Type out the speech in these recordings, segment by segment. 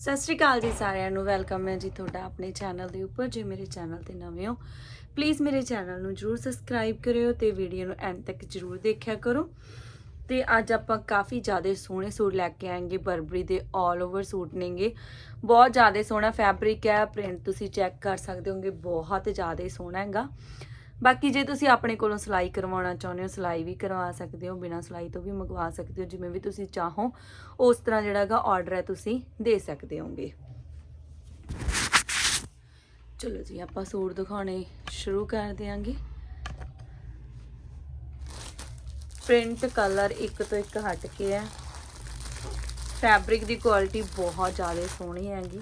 ਸਤਿ ਸ਼੍ਰੀ ਅਕਾਲ ਜੀ ਸਾਰਿਆਂ ਨੂੰ, ਵੈਲਕਮ ਹੈ ਜੀ ਤੁਹਾਡਾ ਆਪਣੇ ਚੈਨਲ ਦੇ ਉੱਪਰ, ਜੇ ਮੇਰੇ ਚੈਨਲ ਤੇ ਨਵੇਂ ਹੋ ਪਲੀਜ਼ ਮੇਰੇ ਚੈਨਲ ਨੂੰ ਜਰੂਰ ਸਬਸਕ੍ਰਾਈਬ ਕਰਿਓ ਤੇ ਵੀਡੀਓ ਨੂੰ ਐਂਡ ਤੱਕ ਜਰੂਰ ਦੇਖਿਆ ਕਰੋ। ਤੇ ਅੱਜ ਆਪਾਂ ਕਾਫੀ ਜ਼ਿਆਦਾ ਸੋਹਣੇ ਸੂਟ ਲੈ ਕੇ ਆਏਗੇ, ਬਰਬਰੀ ਦੇ 올 ਓਵਰ ਸੂਟ ਨੇਗੇ। ਬਹੁਤ ਜ਼ਿਆਦਾ ਸੋਹਣਾ ਫੈਬਰਿਕ ਹੈ ਪ੍ਰਿੰਟ ਤੁਸੀਂ ਚੈੱਕ ਕਰ ਸਕਦੇ ਹੋਗੇ, ਬਹੁਤ ਜ਼ਿਆਦਾ ਸੋਹਣਾ ਹੈਗਾ। ਬਾਕੀ ਜੇ ਤੁਸੀਂ ਆਪਣੇ ਕੋਲੋਂ ਸਿਲਾਈ ਕਰਵਾਉਣਾ ਚਾਹੁੰਦੇ ਹੋ, ਸਿਲਾਈ ਵੀ ਕਰਵਾ ਸਕਦੇ ਹੋ, ਬਿਨਾਂ ਸਿਲਾਈ ਤੋਂ ਵੀ ਮੰਗਵਾ ਸਕਦੇ ਹੋ, ਜਿਵੇਂ ਵੀ ਤੁਸੀਂ ਚਾਹੋ, ਉਸ ਤਰ੍ਹਾਂ ਜਿਹੜਾ ਹੈਗਾ ਆਰਡਰ ਹੈ ਤੁਸੀਂ ਦੇ ਸਕਦੇ ਹੋਗੇ। ਚਲੋ ਜੀ, ਆਪਾਂ ਸੂਟ ਦਿਖਾਉਣੇ ਸ਼ੁਰੂ ਕਰ ਦਿਆਂਗੇ। ਪ੍ਰਿੰਟ ਕਲਰ ਇੱਕ ਤੋਂ ਇੱਕ ਹਟ ਕੇ ਹੈ। ਫੈਬਰਿਕ ਦੀ ਕੁਆਲਿਟੀ ਬਹੁਤ ਜ਼ਿਆਦਾ ਸੋਹਣੀ ਹੈਗੀ।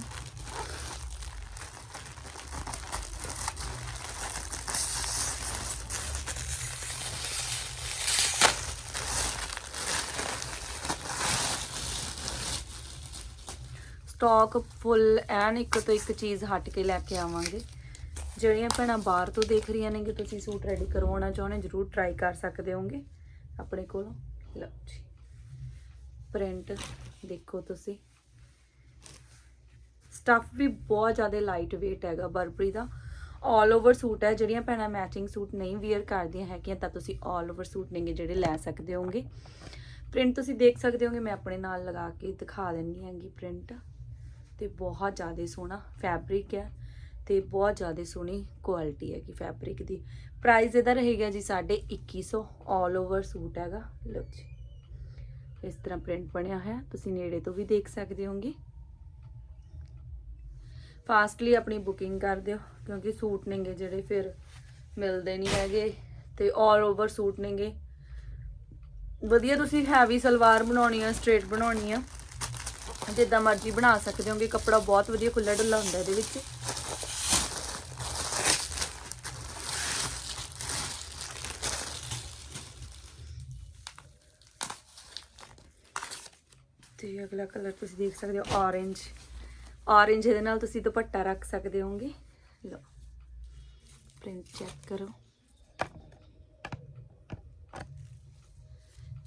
ਸਟਾਕ ਫੁੱਲ ਐਨ ਇੱਕ ਤੋਂ ਇੱਕ ਚੀਜ਼ ਹਟ ਕੇ ਲੈ ਕੇ ਆਵਾਂਗੇ। ਜਿਹੜੀਆਂ ਭੈਣਾਂ ਬਾਹਰ ਤੋਂ ਦੇਖ ਰਹੀਆਂ ਨੇ ਕਿ ਤੁਸੀਂ ਸੂਟ ਰੈਡੀ ਕਰਵਾਉਣਾ ਚਾਹੁੰਦੇ ਜਰੂਰ ਟਰਾਈ ਕਰ ਸਕਦੇ ਹੋਗੇ ਆਪਣੇ ਕੋਲੋਂ। ਲਓ ਜੀ। ਪ੍ਰਿੰਟ ਦੇਖੋ ਤੁਸੀਂ। ਸਟਫ ਵੀ ਬਹੁਤ ਜ਼ਿਆਦਾ ਲਾਈਟ weight ਹੈਗਾ ਬਰਬਰੀ ਦਾ। ਆਲ ਓਵਰ ਸੂਟ ਹੈ, ਜਿਹੜੀਆਂ ਭੈਣਾਂ ਮੈਚਿੰਗ ਸੂਟ ਨਹੀਂ ਵੇਅਰ ਕਰਦੀਆਂ ਹੈਗੀਆਂ, ਤਾਂ ਤੁਸੀਂ ਆਲ ਓਵਰ ਸੂਟ ਨੇਗੇ ਜਿਹੜੇ ਲੈ ਸਕਦੇ ਹੋਗੇ ਪ੍ਰਿੰਟ ਤੁਸੀਂ ਦੇਖ ਸਕਦੇ ਹੋਗੇ ਮੈਂ ਆਪਣੇ ਨਾਲ ਲਗਾ ਕੇ ਦਿਖਾ ਦਿੰਨੀ ਹੈਗੀ ਪ੍ਰਿੰਟ ਤੇ ਬਹੁਤ ਜ਼ਿਆਦਾ ਸੋਹਣਾ ਫੈਬਰਿਕ ਹੈ ਤੇ ਬਹੁਤ ਜ਼ਿਆਦਾ ਸੋਹਣੀ ਕੁਆਲਿਟੀ ਹੈਗੀ ਫੈਬਰਿਕ ਦੀ। ਪ੍ਰਾਈਸ ਇਹਦਾ ਰਹੇਗਾ ਜੀ ਸਾਡੇ 2100 ਆਲ ਓਵਰ ਸੂਟ ਹੈਗਾ। ਲਓ ਜੀ, ਇਸ ਤਰ੍ਹਾਂ ਪ੍ਰਿੰਟ ਬਣਿਆ ਹੋਇਆ। ਤੁਸੀਂ ਨੇੜੇ ਤੋਂ ਵੀ ਦੇਖ ਸਕਦੇ ਹੋਗੇ ਫਾਸਟਲੀ ਆਪਣੀ ਬੁਕਿੰਗ ਕਰ ਦਿਓ, ਕਿਉਂਕਿ ਸੂਟ ਨੇਗੇ ਜਿਹੜੇ ਫਿਰ ਮਿਲਦੇ ਨਹੀਂ ਹੈਗੇ ਤੇ ਆਲ ਓਵਰ ਸੂਟ ਨੇਗੇ। ਵਧੀਆ ਤੁਸੀਂ ਹੈਵੀ ਸਲਵਾਰ ਬਣਾਉਣੀ ਆ ਸਟ੍ਰੇਟ ਬਣਾਉਣੀ ਆ। ਜਿੱਦਾਂ ਮਰਜ਼ੀ ਬਣਾ ਸਕਦੇ ਹੋਗੇ, ਕੱਪੜਾ ਬਹੁਤ ਵਧੀਆ ਖੁੱਲਾ ਡੁੱਲਾ ਹੁੰਦਾ ਇਹਦੇ ਵਿੱਚ। ਤੇ ਅਗਲਾ ਕਲਰ ਤੁਸੀਂ ਦੇਖ ਸਕਦੇ ਹੋ, orange orange ਇਹਦੇ ਨਾਲ ਤੁਸੀਂ ਦੁਪੱਟਾ ਰੱਖ ਸਕਦੇ ਹੋਗੇ। ਲਓ ਪ੍ਰਿੰਟ ਚੈੱਕ ਕਰੋ।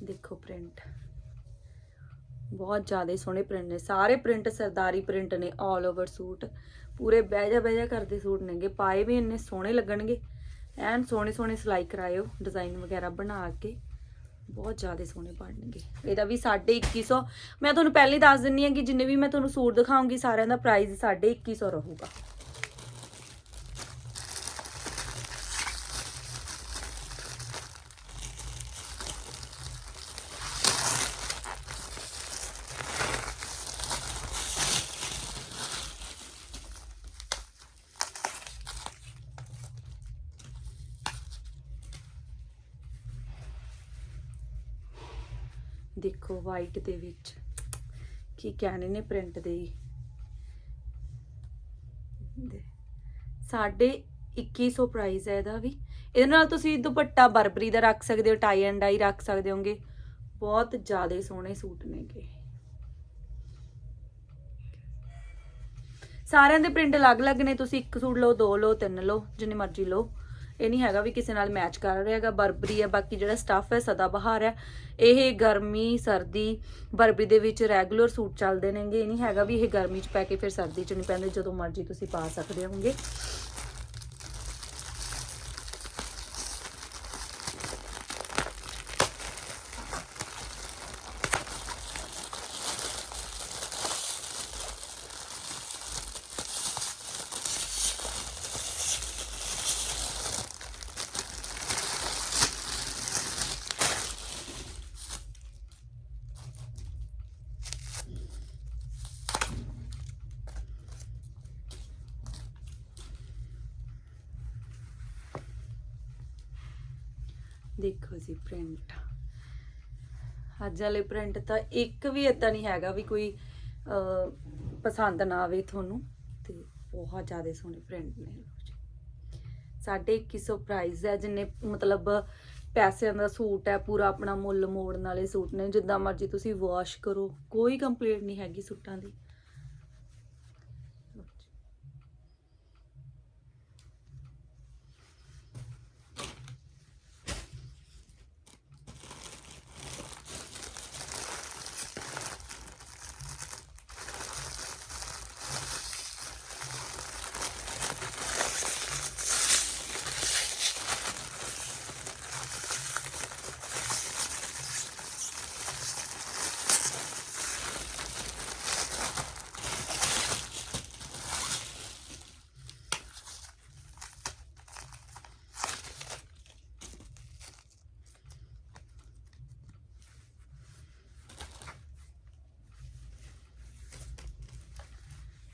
ਦੇਖੋ ਪ੍ਰਿੰਟ ਬਹੁਤ ਜ਼ਿਆਦਾ ਸੋਹਣੇ ਪ੍ਰਿੰਟ ਨੇ, ਸਾਰੇ ਪ੍ਰਿੰਟ ਸਰਦਾਰੀ ਪ੍ਰਿੰਟ ਨੇ ਆਲ ਓਵਰ ਸੂਟ ਪੂਰੇ ਬਹਿ ਜਾ ਬਹਿ ਜਾ ਕਰਦੇ ਸੂਟ ਨੇਗੇ, ਪਾਏ ਵੀ ਇੰਨੇ ਸੋਹਣੇ ਲੱਗਣਗੇ। ਐਨ ਸੋਹਣੇ ਸੋਹਣੇ ਸਿਲਾਈ ਕਰਾਇਓ ਡਿਜ਼ਾਈਨ ਵਗੈਰਾ ਬਣਾ ਕੇ, ਬਹੁਤ ਜ਼ਿਆਦਾ ਸੋਹਣੇ ਬਣਨਗੇ ਇਹਦਾ ਵੀ 2150 ਮੈਂ ਤੁਹਾਨੂੰ ਪਹਿਲੇ ਹੀ ਦੱਸ ਦਿੰਨੀ ਹਾਂ ਕਿ ਜਿੰਨੇ ਵੀ ਮੈਂ ਤੁਹਾਨੂੰ ਸੂਟ ਦਿਖਾਉਂਗੀ, ਸਾਰਿਆਂ ਦਾ ਪ੍ਰਾਈਸ 2150 ਰਹੂਗਾ। ਦੇਖੋ ਵਾਈਟ ਦੇ ਵਿੱਚ ਕੀ ਕਹਿਣੇ ਨੇ ਪ੍ਰਿੰਟ ਦੇ ਦੇ- ਸਾਢੇ 2100 ਪ੍ਰਾਈਸ ਹੈ ਇਹਦਾ ਵੀ। ਇਹਦੇ ਨਾਲ ਤੁਸੀਂ ਦੁਪੱਟਾ ਬਰਬਰੀ ਦਾ ਰੱਖ ਸਕਦੇ ਹੋ ਟਾਈ ਐਂਡ ਡਾਈ ਰੱਖ ਸਕਦੇ ਹੋਗੇ। ਬਹੁਤ ਜ਼ਿਆਦਾ ਸੋਹਣੇ ਸੂਟ ਨੇਗੇ ਸਾਰਿਆਂ ਦੇ ਪ੍ਰਿੰਟ ਅਲੱਗ-ਅਲੱਗ ਨੇ। ਤੁਸੀਂ ਇੱਕ ਸੂਟ ਲਓ, ਦੋ ਲਓ, ਤਿੰਨ ਲਓ, ਜਿੰਨੇ ਮਰਜ਼ੀ ਲਓ। ਇਹ ਨਹੀਂ ਹੈਗਾ ਵੀ ਕਿਸੇ ਨਾਲ ਮੈਚ ਕਰ ਰਿਹਾ ਹੈਗਾ, ਬਰਬਰੀ ਹੈ, ਬਾਕੀ ਜਿਹੜਾ ਸਟੱਫ ਹੈ ਸਦਾ ਬਹਾਰ ਹੈ। ਇਹ ਗਰਮੀ, ਸਰਦੀ ਬਰਬਰੀ ਦੇ ਵਿੱਚ ਰੈਗੂਲਰ ਸੂਟ ਚੱਲਦੇ ਨੇਗੇ। ਇਹ ਨਹੀਂ ਹੈਗਾ ਵੀ ਇਹ ਗਰਮੀ 'ਚ ਪੈ ਕੇ ਫਿਰ ਸਰਦੀ 'ਚ ਨਹੀਂ ਪੈਂਦੇ, ਜਦੋਂ ਮਰਜ਼ੀ ਤੁਸੀਂ ਪਾ ਸਕਦੇ ਹੋਗੇ ਦੇਖੋ ਜੀ ਪ੍ਰਿੰਟ ਅੱਜ ਵਾਲੇ ਪ੍ਰਿੰਟ ਤਾਂ ਇੱਕ ਵੀ ਇਦਾਂ ਨਹੀਂ ਹੈਗਾ ਵੀ ਕੋਈ ਪਸੰਦ ਨਾ ਆਵੇ ਤੁਹਾਨੂੰ। ਤੇ ਬਹੁਤ ਜ਼ਿਆਦਾ ਸੋਹਣੇ ਪ੍ਰਿੰਟ ਨੇ ਲਓ ਜੀ। ਸਾਢੇ 2100 ਪ੍ਰਾਈਸ ਹੈ, ਜਿੰਨੇ ਮਤਲਬ ਪੈਸਿਆਂ ਦਾ ਸੂਟ ਹੈ, ਪੂਰਾ ਆਪਣਾ ਮੁੱਲ ਮੋੜਨ ਵਾਲੇ ਸੂਟ ਨੇ। ਜਿੱਦਾਂ ਮਰਜ਼ੀ ਤੁਸੀਂ ਵਾਸ਼ ਕਰੋ। ਕੋਈ ਕੰਪਲੇਂਟ ਨਹੀਂ ਹੈਗੀ ਸੂਟਾਂ ਦੀ।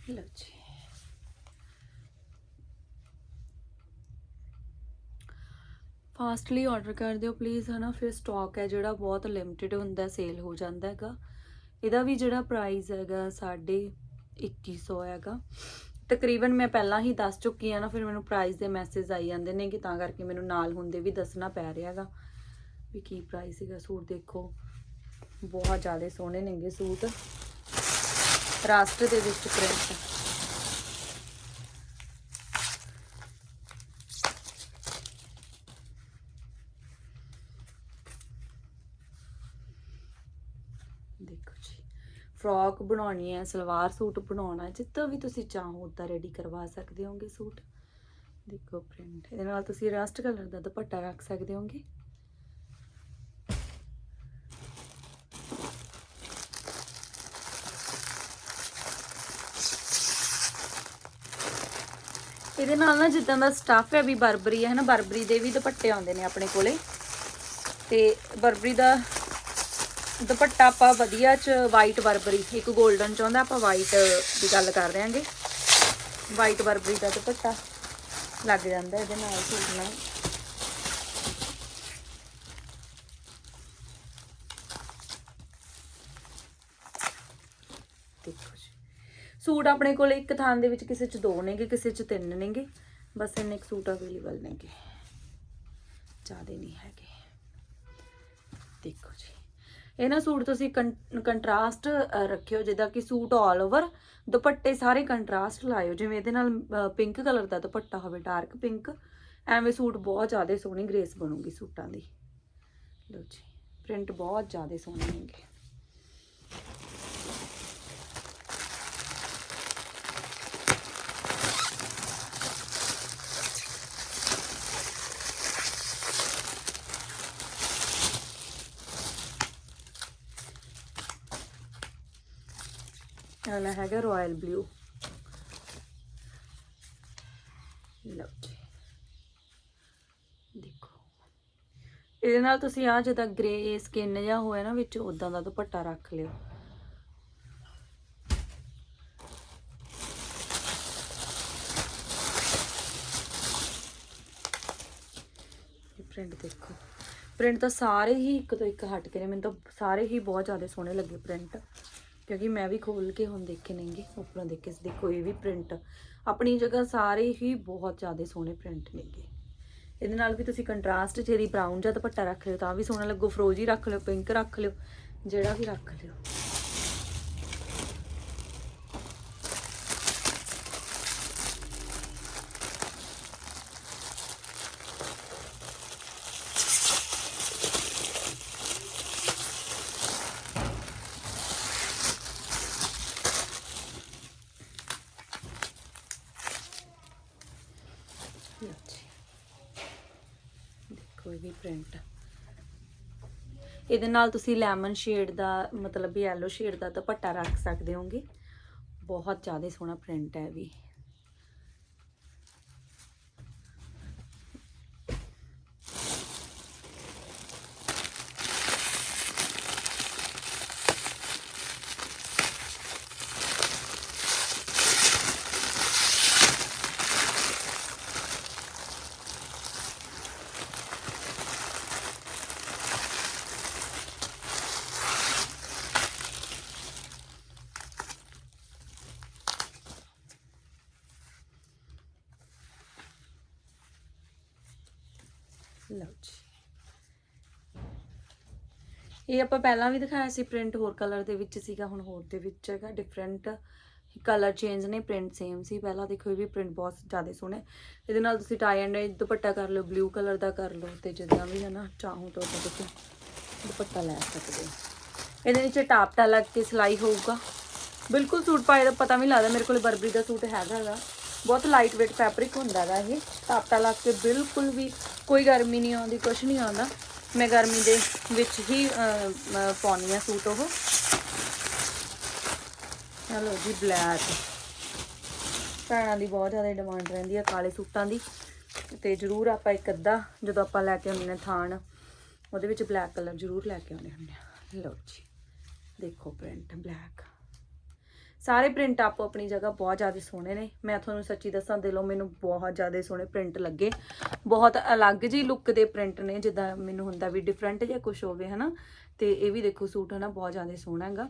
ਲਓ ਜੀ ਫਾਸਟਲੀ ਆਰਡਰ ਕਰ ਦਿਓ ਪਲੀਜ਼ ਹਨਾ? ਫਿਰ ਸਟਾਕ ਹੈ ਜਿਹੜਾ ਬਹੁਤ ਲਿਮਟਿਡ ਹੁੰਦਾ ਸੇਲ ਹੋ ਜਾਂਦਾ ਹੈਗਾ। ਇਹਦਾ ਵੀ ਜਿਹੜਾ ਪ੍ਰਾਈਸ ਹੈਗਾ ਸਾਡੇ 2100 ਹੈਗਾ। ਤਕਰੀਬਨ ਮੈਂ ਪਹਿਲਾਂ ਹੀ ਦੱਸ ਚੁੱਕੀ ਆ ਨਾ, ਫਿਰ ਮੈਨੂੰ ਪ੍ਰਾਈਸ ਦੇ ਮੈਸੇਜ ਆਈ ਜਾਂਦੇ ਨੇ ਕਿ ਤਾਂ ਕਰਕੇ ਮੈਨੂੰ ਨਾਲ ਹੁੰਦੇ ਵੀ ਦੱਸਣਾ ਪੈ ਰਿਹਾ ਹੈਗਾ ਵੀ ਕੀ ਪ੍ਰਾਈਸ ਹੈਗਾ ਸੂਟ ਦੇਖੋ। ਬਹੁਤ ਜ਼ਿਆਦਾ ਸੋਹਣੇ ਨੇਗੇ ਸੂਟ। ਰਾਸਟ ਦੇ ਵਿੱਚ ਪ੍ਰਿੰਟ ਦੇਖੋ ਜੀ ਫਰੋਕ ਬਣਾਉਣੀ ਹੈ, ਸਲਵਾਰ ਸੂਟ ਬਣਾਉਣਾ, ਜਿੱਦਾਂ ਵੀ ਤੁਸੀਂ ਚਾਹੋ ਉਦਾਂ ਰੈਡੀ ਕਰਵਾ ਸਕਦੇ ਹੋਗੇ ਸੂਟ। ਦੇਖੋ ਪ੍ਰਿੰਟ ਇਹਦੇ ਨਾਲ ਤੁਸੀਂ ਰਸਟ ਕਲਰ ਦਾ ਦੁਪੱਟਾ ਰੱਖ ਸਕਦੇ ਹੋਗੇ। ਇਹਦੇ ਨਾਲ ਨਾ ਜਿੱਦਾਂ ਦਾ ਸਟੱਫ ਹੈ, ਵੀ ਬਰਬਰੀ ਹੈ ਨਾ ਬਰਬਰੀ ਦੇ ਵੀ ਦੁਪੱਟੇ ਆਉਂਦੇ ਨੇ ਆਪਣੇ ਕੋਲੇ। ਤੇ ਬਰਬਰੀ ਦਾ ਦੁਪੱਟਾ ਆਪਾਂ ਵਧੀਆ ਚ ਵਾਈਟ ਬਰਬਰੀ, ਇੱਕ 골ਡਨ ਚਾਹੁੰਦਾ ਆਪਾਂ ਵਾਈਟ ਦੀ ਗੱਲ ਕਰ ਰਹੇ ਹਾਂਗੇ ਵਾਈਟ ਬਰਬਰੀ ਦਾ ਦੁਪੱਟਾ ਲੱਗ ਜਾਂਦਾ ਇਹਦੇ ਨਾਲ ਸੂਟ ਨਾਲ। ਦੇਖੋ ਸੂਟ ਆਪਣੇ ਕੋਲ ਇੱਕ ਥਾਂ ਦੇ ਵਿੱਚ ਕਿਸੇ ਚ ਦੋ ਨੇਗੇ, ਕਿਸੇ ਚ ਤਿੰਨ ਨੇਗੇ। ਬਸ ਇੰਨੇ ਕੁ ਸੂਟ ਅਵੇਲੇਬਲ ਨੇਗੇ। ਜ਼ਿਆਦਾ ਨਹੀਂ ਹੈਗੇ। ਦੇਖੋ ਜੀ। ਇਹਨਾਂ ਸੂਟ ਤੁਸੀਂ ਕੰਟਰਾਸਟ ਰੱਖਿਓ, ਜਿੱਦਾਂ ਕਿ ਸੂਟ ਆਲ ਓਵਰ ਦੁਪੱਟੇ ਸਾਰੇ ਕੰਟਰਾਸਟ ਲਾਇਓ। ਜਿਵੇਂ ਇਹਦੇ ਨਾਲ ਪਿੰਕ ਕਲਰ ਦਾ ਦੁਪੱਟਾ ਹੋਵੇ ਡਾਰਕ ਪਿੰਕ ਐਵੇਂ ਸੂਟ ਬਹੁਤ ਜ਼ਿਆਦਾ ਸੋਹਣੀ ਗ੍ਰੇਸ ਬਣੂਗੀ ਸੂਟਾਂ ਦੀ। ਲਓ ਜੀ। ਪ੍ਰਿੰਟ ਬਹੁਤ ਜ਼ਿਆਦਾ ਸੋਹਣੇ ਹੋਣਗੇ ਵਾਲਾ ਹੈਗਾ ਰਾਇਲ ਬਲੂ ਲਓ ਜੀ। ਦੇਖੋ। ਇਹਦੇ ਨਾਲ ਤੁਸੀਂ ਆ ਜਿੱਦਾਂ ਗ੍ਰੇ ਸਕਿਨ ਜਾਂ ਹੋਇਆ ਨਾ ਵਿੱਚ ਉਦਾਂ ਦਾ ਦੁਪੱਟਾ ਰੱਖ ਲਿਓ। ਪ੍ਰਿੰਟ ਦੇਖੋ। ਪ੍ਰਿੰਟ ਤਾਂ ਸਾਰੇ ਹੀ ਇੱਕ ਤੋਂ ਇੱਕ ਹਟ ਕੇ ਨੇ। ਮੈਨੂੰ ਤਾਂ ਸਾਰੇ ਹੀ ਬਹੁਤ ਜ਼ਿਆਦਾ ਸੋਹਣੇ ਲੱਗੇ ਪ੍ਰਿੰਟ ਕਿਉਂਕਿ ਮੈਂ ਵੀ ਖੋਲ ਕੇ ਹੁਣ ਦੇਖੇ ਨੇਗੇ ਉੱਪਰੋਂ ਦੇਖੇ ਸੀ, ਦੇਖੋ ਇਹ ਵੀ ਪ੍ਰਿੰਟ ਆਪਣੀ ਜਗ੍ਹਾ ਸਾਰੇ ਹੀ ਬਹੁਤ ਜ਼ਿਆਦਾ ਸੋਹਣੇ ਪ੍ਰਿੰਟ ਨੇਗੇ ਇਹਦੇ ਨਾਲ ਵੀ ਤੁਸੀਂ ਕੰਟਰਾਸਟ ਜਿਹੜੀ ਬਰਾਊਨ ਜਾਂ ਦੁਪੱਟਾ ਰੱਖ ਲਿਓ ਤਾਂ ਵੀ ਸੋਹਣਾ ਲੱਗੋ, ਫਰੋਜੀ ਰੱਖ ਲਿਓ ਪਿੰਕ ਰੱਖ ਲਿਓ, ਜਿਹੜਾ ਵੀ ਰੱਖ ਲਿਓ ਜੀ। ਦੇਖੋ ਇਹ ਵੀ ਪ੍ਰਿੰਟ ਇਹਦੇ ਨਾਲ ਤੁਸੀਂ ਲੈਮਨ ਸ਼ੇਡ ਦਾ, ਮਤਲਬ ਯੈਲੋ ਸ਼ੇਡ ਦਾ ਦੁਪੱਟਾ ਰੱਖ ਸਕਦੇ ਹੋਗੇ। ਬਹੁਤ ਜ਼ਿਆਦਾ ਸੋਹਣਾ ਪ੍ਰਿੰਟ ਹੈ ਇਹ ਵੀ। ਲਓ ਜੀ। ਇਹ ਆਪਾਂ ਪਹਿਲਾਂ ਵੀ ਦਿਖਾਇਆ ਸੀ ਪ੍ਰਿੰਟ ਹੋਰ ਕਲਰ ਦੇ ਵਿੱਚ ਸੀਗਾ, ਹੁਣ ਹੋਰ ਦੇ ਵਿੱਚ ਹੈਗਾ ਡਿਫਰੈਂਟ ਕਲਰ ਚੇਂਜ ਨੇ ਪ੍ਰਿੰਟ ਸੇਮ ਸੀ। ਪਹਿਲਾਂ ਦੇਖੋ, ਇਹ ਵੀ ਪ੍ਰਿੰਟ ਬਹੁਤ ਜ਼ਿਆਦਾ ਸੋਹਣਾ। ਇਹਦੇ ਨਾਲ ਤੁਸੀਂ ਟਾਈ ਐਂਡ ਦੁਪੱਟਾ ਕਰ ਲਓ ਬਲੂ ਕਲਰ ਦਾ ਕਰ ਲਓ, ਤੇ ਜਿੱਦਾਂ ਵੀ ਹੈ ਨਾ, ਚਾਹੋ ਤਾਂ ਉਦਾਂ ਤੁਸੀਂ ਦੁਪੱਟਾ ਲੈ ਸਕਦੇ ਹੋ। ਇਹਦੇ ਵਿੱਚ ਟਾਪਟਾ ਲੱਗ ਕੇ ਸਿਲਾਈ ਹੋਊਗਾ। ਬਿਲਕੁਲ ਸੂਟ ਪਾਏ ਦਾ ਪਤਾ ਵੀ ਲੱਗਦਾ, ਮੇਰੇ ਕੋਲ ਬਰਬਰੀ ਦਾ ਸੂਟ ਹੈਗਾ ਹੈਗਾ ਬਹੁਤ ਲਾਈਟ weight ਫੈਬਰਿਕ ਹੁੰਦਾ ਹੈਗਾ ਇਹ। ਟਾਪਟਾ ਲਾ ਕੇ ਬਿਲਕੁਲ ਵੀ ਕੋਈ ਗਰਮੀ ਨਹੀਂ ਆਉਂਦੀ ਕੁਝ ਨਹੀਂ ਆਉਂਦਾ। ਮੈਂ ਗਰਮੀ ਦੇ ਵਿੱਚ ਹੀ ਅਹ, ਪਾਉਂਦੀ ਆ ਸੂਟ ਉਹ। ਚਲੋ ਜੀ ਬਲੈਕ ਭੈਣਾਂ ਦੀ ਬਹੁਤ ਜ਼ਿਆਦਾ ਡਿਮਾਂਡ ਰਹਿੰਦੀ ਆ ਕਾਲੇ ਸੂਟਾਂ ਦੀ। ਤੇ ਜਰੂਰ ਆਪਾਂ ਇੱਕ ਅੱਧਾ ਜਦੋਂ ਆਪਾਂ ਲੈ ਕੇ ਆਉਂਦੇ ਨੇ ਥਾਣ ਉਹਦੇ ਵਿੱਚ ਬਲੈਕ ਕਲਰ ਜਰੂਰ ਲੈ ਕੇ ਆਉਂਦੇ ਹੁੰਦੇ ਆ। ਲਓ ਜੀ ਦੇਖੋ ਪ੍ਰਿੰਟ ਬਲੈਕ ਸਾਰੇ ਪ੍ਰਿੰਟ ਆਪੋ ਆਪਣੀ ਜਗ੍ਹਾ ਬਹੁਤ ਜ਼ਿਆਦਾ ਸੋਹਣੇ ਨੇ। ਮੈਂ ਤੁਹਾਨੂੰ ਸੱਚੀ ਦੱਸਾਂ, ਦਿਲੋਂ ਮੈਨੂੰ ਬਹੁਤ ਜ਼ਿਆਦਾ ਸੋਹਣੇ ਪ੍ਰਿੰਟ ਲੱਗੇ। ਬਹੁਤ ਅਲੱਗ ਜੀ ਲੁੱਕ ਦੇ ਪ੍ਰਿੰਟ ਨੇ, ਜਿੱਦਾਂ ਮੈਨੂੰ ਹੁੰਦਾ ਵੀ ਡਿਫਰੈਂਟ ਜਾਂ ਕੁਝ ਹੋਵੇ, ਹਨਾ? ਤੇ ਇਹ ਵੀ ਦੇਖੋ, ਸੂਟ ਹਨਾ, ਬਹੁਤ ਜ਼ਿਆਦਾ ਸੋਹਣਾ ਹੈਗਾ।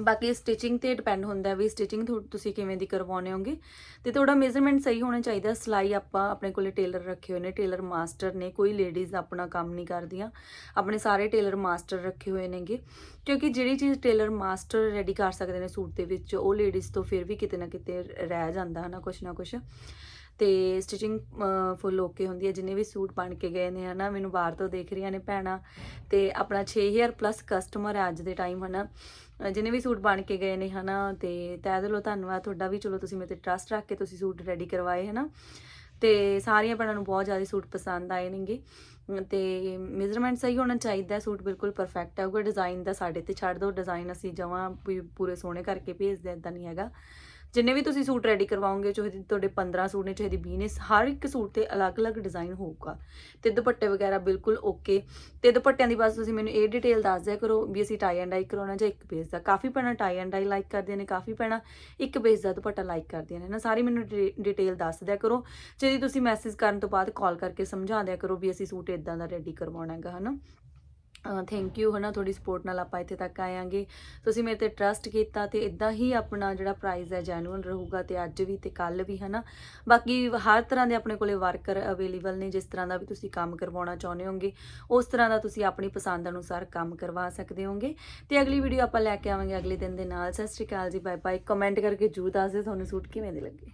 ਬਾਕੀ ਸਟਿਚਿੰਗ ਤੇ ਡਿਪੈਂਡ ਹੁੰਦਾ ਵੀ ਸਟਿਚਿੰਗ ਤੁਸੀਂ ਕਿਵੇਂ ਦੀ ਕਰਵਾਉਣੇ ਹੋਗੇ। ਤੇ ਤੁਹਾਡਾ ਮੇਜ਼ਰਮੈਂਟ ਸਹੀ ਹੋਣਾ ਚਾਹੀਦਾ, ਸਿਲਾਈ ਆਪਾਂ ਆਪਣੇ ਕੋਲੇ ਟੇਲਰ ਰੱਖੇ ਹੋਏ ਨੇ ਟੇਲਰ ਮਾਸਟਰ ਨੇ, ਕੋਈ ਲੇਡੀਜ਼ ਆਪਣਾ ਕੰਮ ਨਹੀਂ ਕਰਦੀਆਂ। ਆਪਣੇ ਸਾਰੇ ਟੇਲਰ ਮਾਸਟਰ ਰੱਖੇ ਹੋਏ ਨੇਗੇ। ਕਿਉਂਕਿ ਜਿਹੜੀ ਚੀਜ਼ ਟੇਲਰ ਮਾਸਟਰ ਰੈਡੀ ਕਰ ਸਕਦੇ ਨੇ ਸੂਟ ਦੇ ਵਿੱਚ, ਉਹ ਲੇਡੀਜ਼ ਤੋਂ ਫਿਰ ਵੀ ਕਿਤੇ ਨਾ ਕਿਤੇ ਰਹਿ ਜਾਂਦਾ ਹਨਾ, ਕੁਛ ਨਾ ਕੁਛ। ਤੇ ਸਟਿਚਿੰਗ ਫੁੱਲ ਓਕੇ ਹੁੰਦੀ ਹੈ। ਜਿੰਨੇ ਵੀ ਸੂਟ ਬਣ ਕੇ ਗਏ ਨੇ, ਹਨਾ, ਮੈਨੂੰ ਬਾਹਰ ਤੋਂ ਦੇਖ ਰਹੀਆਂ ਨੇ ਭੈਣਾਂ। ਤੇ ਆਪਣਾ 6000 ਪਲੱਸ ਕਸਟਮਰ ਹੈ ਅੱਜ ਦੇ ਟਾਈਮ ਹਨਾ। ਅਹ, ਜਿੰਨੇ ਵੀ ਸੂਟ ਬਣ ਕੇ ਗਏ ਨੇ, ਹਨਾ, ਤੇ ਤਹਿ ਦਿਲੋਂ ਧੰਨਵਾਦ। ਤੁਹਾਡਾ ਵੀ ਚਲੋ ਤੁਸੀਂ ਮੇਰੇ ਤੇ ਟਰਸਟ ਰੱਖ ਕੇ ਤੁਸੀਂ ਸੂਟ ਰੈਡੀ ਕਰਵਾਏ, ਹਨਾ। ਤੇ ਸਾਰੀਆਂ ਭੈਣਾਂ ਨੂੰ ਬਹੁਤ ਜ਼ਿਆਦਾ ਸੂਟ ਪਸੰਦ ਆਏ ਨੇਗੇ। ਅਮ, ਤੇ ਮੇਜ਼ਰਮੈਂਟ ਸਹੀ ਹੋਣਾ ਚਾਹੀਦਾ ਸੂਟ ਬਿਲਕੁਲ ਪਰਫੈਕਟ ਹੈ। ਕੋਈ ਡਿਜ਼ਾਈਨ ਦਾ ਸਾਡੇ ਤੇ ਛੱਡ ਦਿਓ। ਡਿਜ਼ਾਈਨ ਅਸੀਂ ਜਮਾਂ ਵੀ ਪੂਰੇ ਸੋਹਣੇ ਕਰਕੇ ਭੇਜਦੇ ਇਦਾਂ ਨਹੀਂ ਹੈਗਾ। ਜਿੰਨੇ ਵੀ ਤੁਸੀਂ ਸੂਟ ਰੈਡੀ ਕਰਵਾਓਗੇ, ਚਾਹੇ ਤੁਹਾਡੇ 15 ਸੂਟ ਨੇ, ਚਾਹੇ ਦੀ 20 ਨੇ, ਹਰ ਇੱਕ ਸੂਟ ਤੇ ਅਲੱਗ-ਅਲੱਗ ਡਿਜ਼ਾਈਨ ਹੋਊਗਾ। ਤੇ ਦੁਪੱਟੇ ਵਗੈਰਾ ਬਿਲਕੁਲ ਓਕੇ ਤੇ ਦੁਪੱਟਿਆਂ ਦੀ ਬਸ ਤੁਸੀਂ ਮੈਨੂੰ ਇਹ ਡਿਟੇਲ ਦੱਸ ਦਿਆ ਕਰੋ ਵੀ ਅਸੀਂ ਟਾਈ ਐਂਡ ਡਾਈ ਕਰਾਉਣਾ ਜਾਂ ਇੱਕ ਪੇਜ ਦਾ। ਕਾਫੀ ਭੈਣਾਂ ਟਾਈ ਐਂਡ ਡਾਈ ਲਾਈਕ ਕਰਦੀਆਂ ਨੇ, ਕਾਫੀ ਭੈਣਾਂ ਇੱਕ ਪੇਜ ਦਾ ਦੁਪੱਟਾ ਲਾਈਕ ਕਰਦੀਆਂ ਨੇ। ਨਾ ਸਾਰੀ ਮੈਨੂੰ ਡਿਟੇਲ ਦੱਸ ਦਿਆ ਕਰੋ। ਜੇ ਤੁਸੀਂ ਮੈਸੇਜ ਕਰਨ ਤੋਂ ਬਾਅਦ ਕਾਲ ਕਰਕੇ ਸਮਝਾ ਦਿਆ ਕਰੋ ਵੀ ਅਸੀਂ ਸੂਟ ਇਦਾਂ ਦਾ ਰੈਡੀ ਕਰਵਾਉਣਾ ਹੈਗਾ, ਹਨਾ? ਥੈਂਕ ਯੂ ਹਨਾ, ਤੁਹਾਡੀ ਸਪੋਰਟ ਨਾਲ ਆਪਾਂ ਇੱਥੇ ਤੱਕ ਆਇਆਂਗੇ। ਤੁਸੀਂ ਮੇਰੇ ਤੇ ਟਰਸਟ ਕੀਤਾ ਤੇ ਇਦਾਂ ਹੀ ਆਪਣਾ ਜਿਹੜਾ ਪ੍ਰਾਈਜ਼ ਹੈ ਜੈਨੂਇਨ ਰਹੂਗਾ ਤੇ ਅੱਜ ਵੀ ਤੇ ਕੱਲ ਵੀ ਹਨਾ। ਬਾਕੀ ਹਰ ਤਰ੍ਹਾਂ ਦੇ ਆਪਣੇ ਕੋਲੇ ਵਰਕਰ ਅਵੇਲੇਬਲ ਨੇ, ਜਿਸ ਤਰ੍ਹਾਂ ਦਾ ਵੀ ਤੁਸੀਂ ਕੰਮ ਕਰਵਾਉਣਾ ਚਾਹੁੰਦੇ ਹੋਗੇ ਉਸ ਤਰ੍ਹਾਂ ਦਾ ਤੁਸੀਂ ਆਪਣੀ ਪਸੰਦ ਅਨੁਸਾਰ ਕੰਮ ਕਰਵਾ ਸਕਦੇ ਹੋਗੇ ਤੇ ਅਗਲੀ ਵੀਡੀਓ ਆਪਾਂ ਲੈ ਕੇ ਆਵਾਂਗੇ, ਅਗਲੇ ਦਿਨ ਦੇ ਨਾਲ। ਸਤਿ ਸ਼੍ਰੀ ਅਕਾਲ ਜੀ ਬਾਏ ਬਾਏ ਕਮੈਂਟ ਕਰਕੇ ਜਰੂਰ ਦੱਸ ਦਿਓ, ਤੁਹਾਨੂੰ ਸੂਟ ਕਿਵੇਂ ਦੇ ਲੱਗੇ।